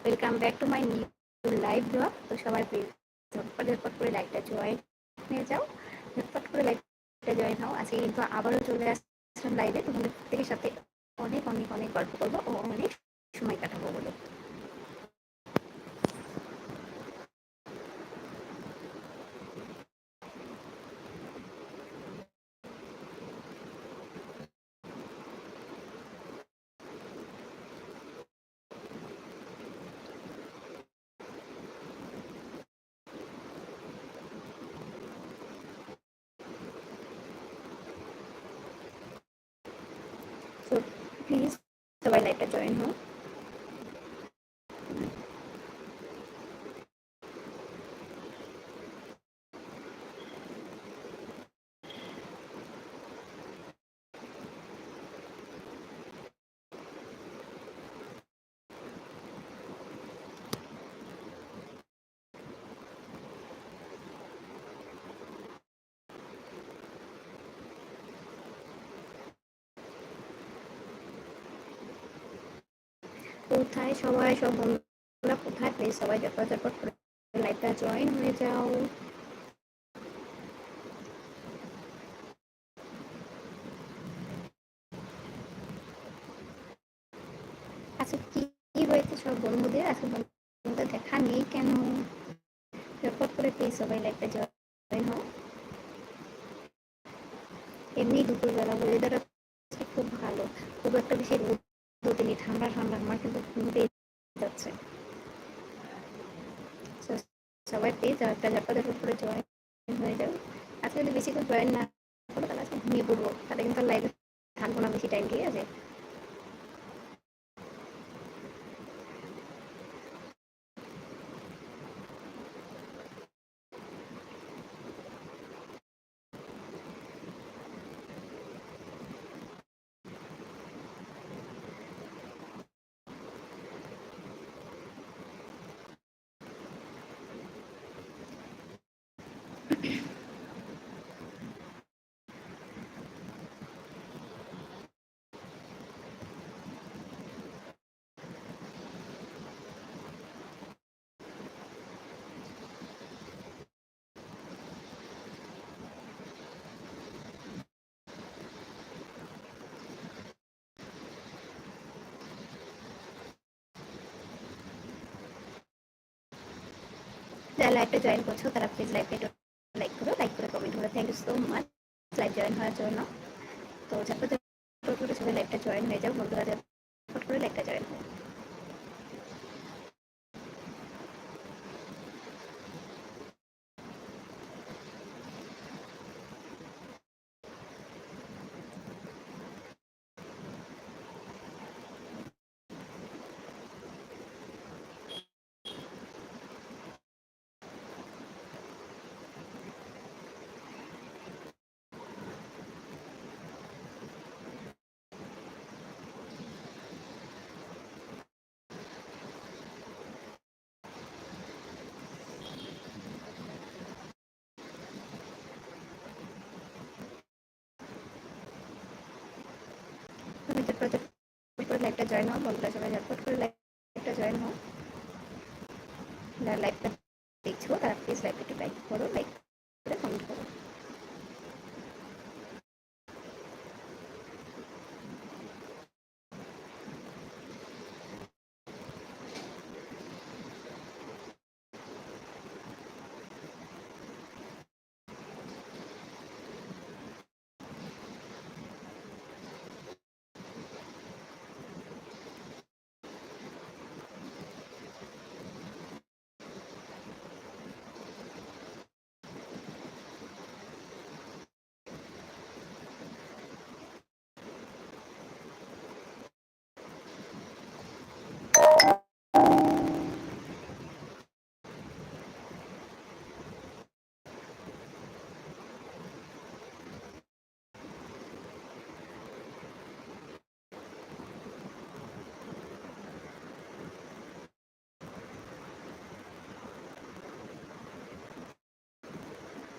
Welcome back to my new live blog তো সবাই please ঝটপট ঝটপট করে লাইভটা জয়েন হয়ে যাও। ঝটপট করে লাইভটা জয়েন হও। আজকে কিন্তু আবারও চলে আসলাম লাইভে তোমাদের প্রত্যেকের সাথে অনেক অনেক অনেক গল্প করব ও অনেক সময় কাটাবো বলে সো প্লিজ সবাই লাইভটা জয়েন হও কোথায় সবাই, সব বন্ধুরা কোথায়? প্লিজ সবাই ঝটপট ঝটপট করে লাইভটা জয়েন হয়ে যাও। আচ্ছা কি হয়েছে সব বন্ধুদের? আজকে বন্ধুদের দেখা নেই কেন? ঝটপট করে প্লিজ সবাই লাইভটা জয়েন হও। এমনি দুপুরবেলা ওয়েদার খুব ভালো। খুব একটা বেশি রোদ একটা ঝটপট ঝটপট করে জয়েন হয়ে যাও। আজকে যদি বেশি করে জয়েন না করো, তাহলে আজকে ঘুমিয়ে পড়ব। তাহলে কিন্তু লাইভে থাকব না বেশি টাইম ঠিক আছে? যারা লাইভটা জয়েন করছ তারা প্লিজ লাইভটা লাইক করো লাইক করে কমেন্ট করো thank you so much live join হওয়ার জন্য তো ঝটপট করে লাইভটা জয়েন হয়ে যাও বন্ধুরা ঝটপট করে লাইভটা জয়েন হও ঝটপট করে লাইভটা জয়েন হও বন্ধুরা সবাই ঝটপট করে লাইভটা জয়েন হও যারা লাইভটা দেখছ তারা প্লিজ লাইভটা একটু লাইক করো লাইক